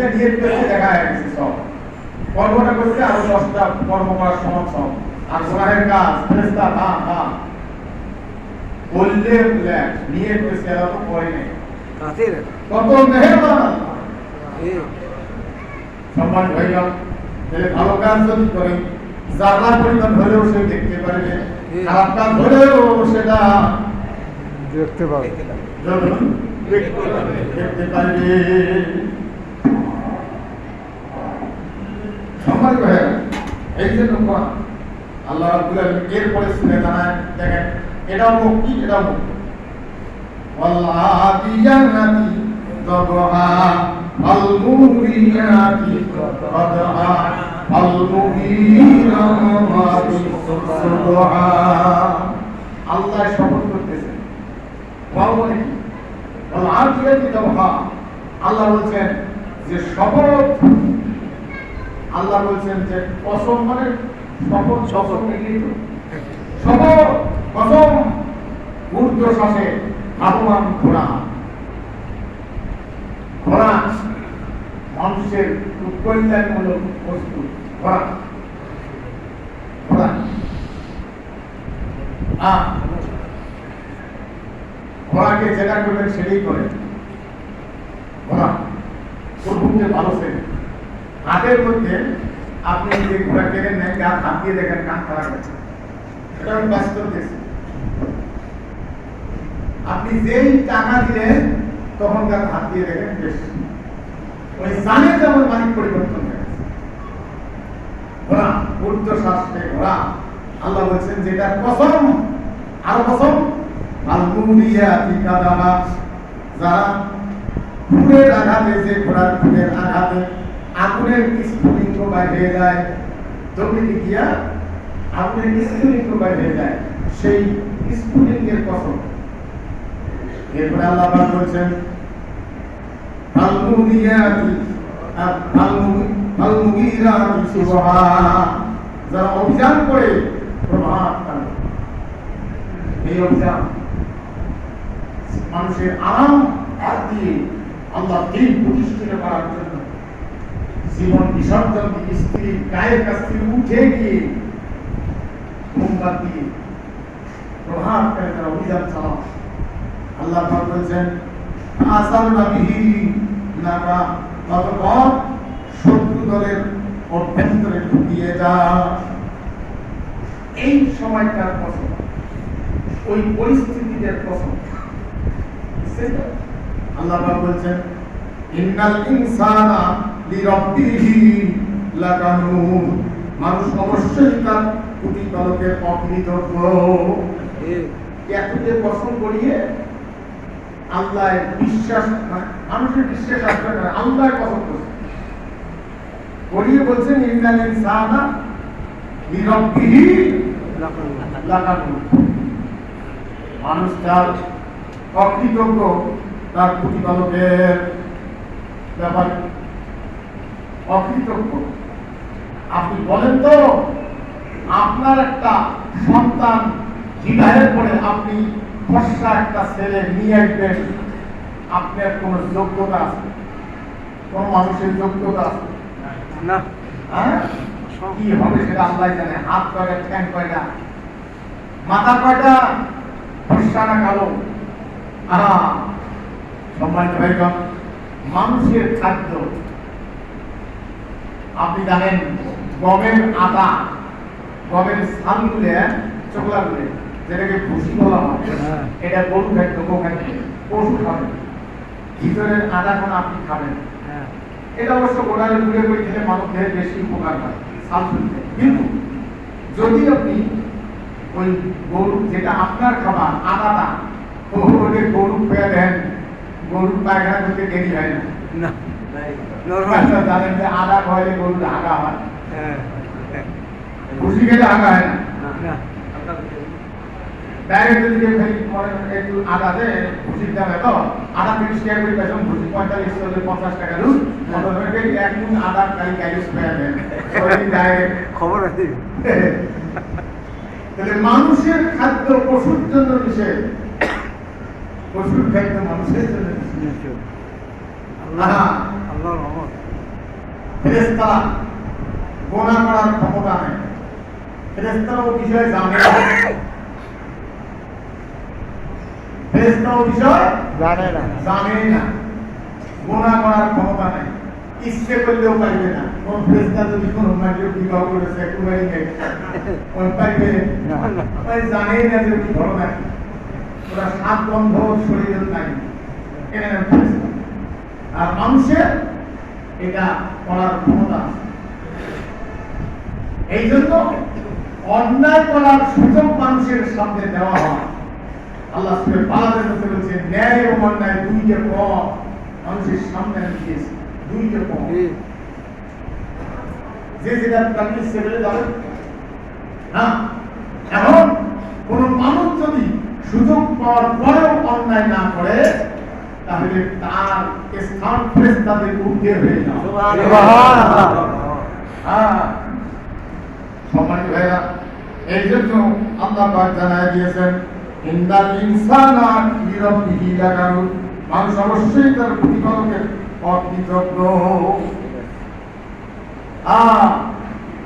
করছে নিয়ত করছে দেখা হয়ে গেছে সব। কর্মটা করছে আরও দশটা কর্ম করার সমান সব। আর গুনাহের কাজ ফেরেস্তা না না বললে নিয়ত করছে এরা তো করে নেই। কত মেহেরবান। সম্মান ভাইয়া তাহলে ভালো কাজ যদি করে যারা পরিমাণ হলেও সে দেখতে পারবে। খারাপ কাজ হলেও সেটা দেখতে পাবে। দেখতে পারবে সম্মান ভাইয়া এই জন্য কোরআন আল্লাহ রাব্বুল আলামিন এরপরে শুনে জানায় দেখেন এটাও মুক্তি এটাও মুক্তি والعاديات ضبعا فالموريات قدعا فالمغيرات صبحا আল্লাহ শপথ করতেছেন বাবা বলে কি والعاديات ضبعا আল্লাহ বলছেন যে শপথ আল্লাহ বলছেন যে, কসম মানে শপথ শপথ মিলিত শপথ, কসম, ঊর্ধ্ব শ্বাসে ধাবমান ঘোড়া। ঘোড়া মানুষের কল্যাণমূলক বস্তু, ঘোড়া। ঘোড়া। ঘোড়াকে যেটা করবেন সেটাই করে ঘোড়া। প্রভুকে ভালো চেনে হাতের মধ্যে আপনি যে ঘোড়া কেনেন নেন হাত হাত দিয়ে দেখেন, কান খারাপ হচ্ছে এটা আমি বাস্তব দেখছি। আপনি যেই টাকা দিলেন, তখন তার হাত দিয়ে দেখেন, বেশ। ওই জানে যেমন মালিক পরিবর্তন হয়ে গেছে। ঘোড়া ঊর্ধ্ব শাস্ত্রে ঘোড়া। আল্লাহ বলছেন, যেটা কসম আর কসম আলমুরিয়া ঠিকাদারা যারা ফুলের আঘাতে, যে ঘোড়ার ফুলের আঘাতে আগুনের স্ফুলিঙ্গ হয়ে যায়। দক্ষিণে গিয়া আগুনের স্ফুলিঙ্গ বাইর যায়। সেই স্ফুলিঙ্গের কসম। এরপরে আল্লাহ বলছেন ফালমুদিয়াতি ফালমুগিরাতি সুবহা। যারা অভিযান করে, প্রভাব টানে। এই অভিযান মানুষের আরাম আর দিয়ে আল্লাহ দিন প্রতিষ্ঠিত করার জন্য জীবন বিসর্জন স্ত্রীর গায়ের কাছ থেকে উঠে গিয়ে মোমবাত প্রভাব করে তারা অভিযান চালাও আল্লাহ বলছেন আসাল শত্রু দলের অভ্যন্তরে ঢুকিয়ে যা। এই সময়টার পছন্দ ওই পরিস্থিতিটার পছন্দ আল্লাহ বলছেন, ইন্নাল ইনসানা মানুষ অবশ্যই তার প্রতিপালকের অকৃতজ্ঞ কসম করিয়ে আল্লাহ বিশ্বাস মানে মানুষের বিশ্বাস আসবে না আল্লাহ করছে। করিয়ে বলছেন ইনসানা মানুষ তার অকৃতজ্ঞ তার প্রতিপালকের ব্যাপারে অকৃতজ্ঞ। আপনি বলেন তো আপনার একটা সন্তান বিবাহের পরে আপনি ফর্সা একটা ছেলে নিয়ে আসবেন আপনার কোন যোগ্যতা আছে? কোন মানুষের যোগ্যতা আছে? না। হ্যাঁ? কি হবে সেটা আল্লাহ জানে। হাত কয়টা ঠ্যাং কয়টা মাথা কয়টা ফর্সা না কালো? আহা সম্মানিত ভাইগণ মানুষের খাদ্য আপনি জানেন গমের আটা গমের সালগুলে চোখলাগুলে যেটাকে ভুসি বলা হয় হ্যাঁ। এটা গরু খাদ্য গো খাদ্য পশু খাবে ভিতরের আটাখন আপনি খাবেন হ্যাঁ। এটা অবশ্য গোড়ায় ঘুরে ঘুরে খেলে মানব দেহের বেশি উপকার হয় সাল শুনতে কিন্তু যদি আপনি ওই গরু যেটা আপনার খাবার আদাটা ওকে গরু খেয়ে দেন গরুর পায়খানা করতে দেরি হয় না। জানেন যে আদা খাওয়ালে গরুর আগা হয়। হ্যাঁ ভুসি খেলে আগা হয় না? না ডাইরেক্ট যদি কেউ খালি করেন একটু আদা দে ভুসির দাম এত আদা তিরিশ টাকা করে পেছন ভুসি পঁয়তাল্লিশ চল্লিশ পঞ্চাশ টাকা রুট এক মুন আদা খালি ক্যালিস পেয়ে দেন খবর আছে। তাহলে মানুষের খাদ্য পশুর জন্য নিষেধ পশুর খাদ্য মানুষের জন্য নিষেধ আল্লাহ আহা। আল্লাহ রহমত। ফেরেস্তারা গোনা করার ক্ষমতা নেই। ফেরেস্তারা ও বিষয়ে জানে। ফেরেস্তা ও বিষয় জানে না। জানে না। গোনা করার ক্ষমতা নেই। ইচ্ছে করলেও পারবে না। কোন ফেরেস্তা যদি কোনো মাটির বিবাহ করেছে কুমারী পারবে ওই জানেই না যে কি ধরো নাকি ওরা সাত বন্ধ শরীরের নাই এটা নাম ফেরেশতা। আর মানুষের এটা করার ক্ষমতা আছে। এই জন্য অন্যায় করার সুযোগ মানুষের সামনে দেওয়া হয়। আল্লাহ সুরে বলছে ন্যায় এবং অন্যায় দুইটা পথ মানুষের সামনে আমি দিয়েছি। দুইটা পথ। যে যেটা প্র্যাকটিস সেভেলে যাবে হ্যাঁ এখন কোন মানুষ যদি সুযোগ পাওয়ার পরেও অন্যায় না করে তাহলে তার স্থান ফেরেস্তাদের ঊর্ধ্বে হয়ে যাবে। হ্যাঁ। সম্মানিত ভাইরা এই জন্য আল্লাহ পাক জানায় দিয়েছেন ইন্দাল ইনসানা লিরাব্বিহি লাকানুন। মানুষ অবশ্যই তার প্রতিপালকের অকৃতজ্ঞ আহ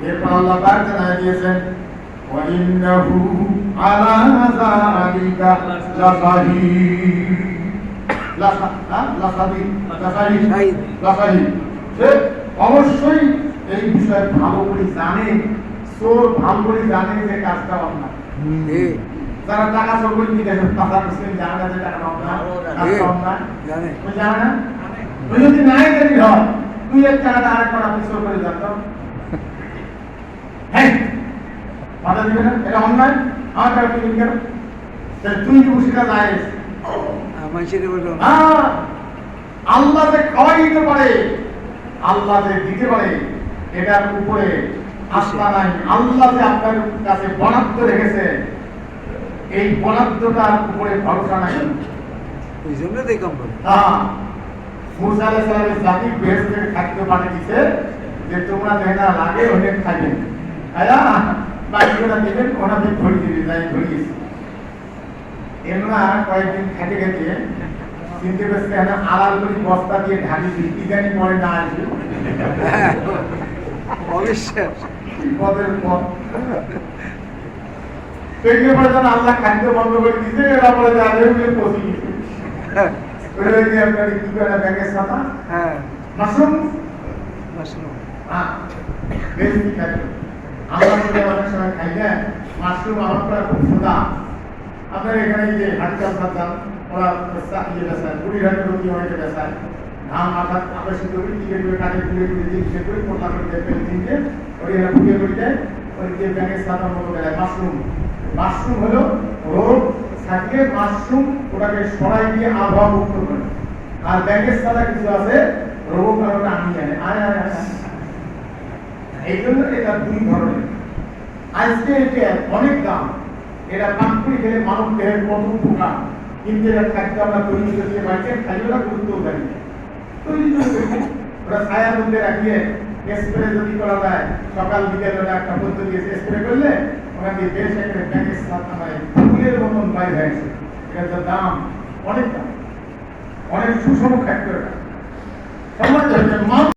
এরপর আল্লাহ পাক জানায় দিয়েছেন ওয়া ইন্নাহু আলা যালিকা সে অবশ্যই এই বিষয়ে ভালো করে জানে চোর ভালো করে জানে যে কাজটা অন্যায় যারা টাকা চোর করে কি দেখেন টাকা মুসলিম জানে যে টাকা অন্যায় জানে। না? ওই যদি নাই জানি হয় তুই এক টাকাটা আরেকবার আপনি চোর করে জানতাম হ্যাঁ বাধা দিবে না? এটা অন্যায়? আমার টাকা তুই কেন? তুই সেটা যায় আল্লাহ যে খাওয়াই দিতে পারে আল্লাহ যে দিতে পারে এটার উপরে আস্থা নাই। আল্লাহ যে আপনার কাছে বরাদ্দ রেখেছে এই বরাদ্দটার উপরে ভরসা নাই। ওই জন্য করে হ্যাঁ মুসা আলাইহিস জাতি বেহেশত থেকে খাদ্য দিছে যে তোমরা যেটা লাগে ওটা খাইবে। আয়া বাকিগুলো দিবেন ওনাদের ধরে দিবে যাই ধরিয়েছি। এমনা কয়েকদিন খেতে খেতে চিনতে পেরেছে একটা আড়াল করে বস্তা দিয়ে ঢাকি দিই কি জানি পরে না আসবে। অবিশ্বাস। পদের পদ পেটে পরে যেন আল্লাহ খাদ্য বন্ধ করে দিতে এরা বলে পচি গেছে। ওই যে আপনার কি করে ব্যাগের সাথা হ্যাঁ। মাশরুম? মাশরুম। হ্যাঁ বেশ ঠিক আছে। আমরা যদি অনেক সময় খাই না মাশরুম আমার করা খুব সোজা আপনার এখানে যে হাটকাল সাজান ওরা ইয়ে বেসায় বুড়ি রুটি অনেকে বেসায় ধান আবার সিদ্ধ করে টিকে করে কাটে গুঁড়ে গুঁড়ে দিয়ে সে করে পোটা করে দিয়ে পেন দিয়ে ওই এরা ফুটে করে দেয় ওই যে ব্যাঙের সাদার মতো বেড়ায় মাশরুম মাশরুম হলো রোগ থাকলে মাশরুম ওটাকে সরাই দিয়ে আবহাওয়া মুক্ত করে। আর ব্যাঙের সাদা কিছু আছে রোগ কারণে আমি জানে। আয় আয়। এই জন্য এটা দুই ধরনের। আজকে এটা অনেক দাম। এটা পাঁচপুরি খেলে মানব দেহের কত উপকার কিন্তু এটা খাদ্য আমরা তৈরি করে দিয়ে বাড়িতে খাইও না গুরুত্ব না। তৈরি করে ওরা ছায়ার মধ্যে রাখিয়ে স্প্রে যদি করা যায়, সকাল বিকেল ওটা একটা পদ্ধতি স্প্রে করলে ওখানে বেশ একটা ব্যাগের সাথে মানে ফুলের মতন বাইরে আসে। এটার দাম। অনেক দাম। অনেক সুষম খাদ্য এটা। সমাজ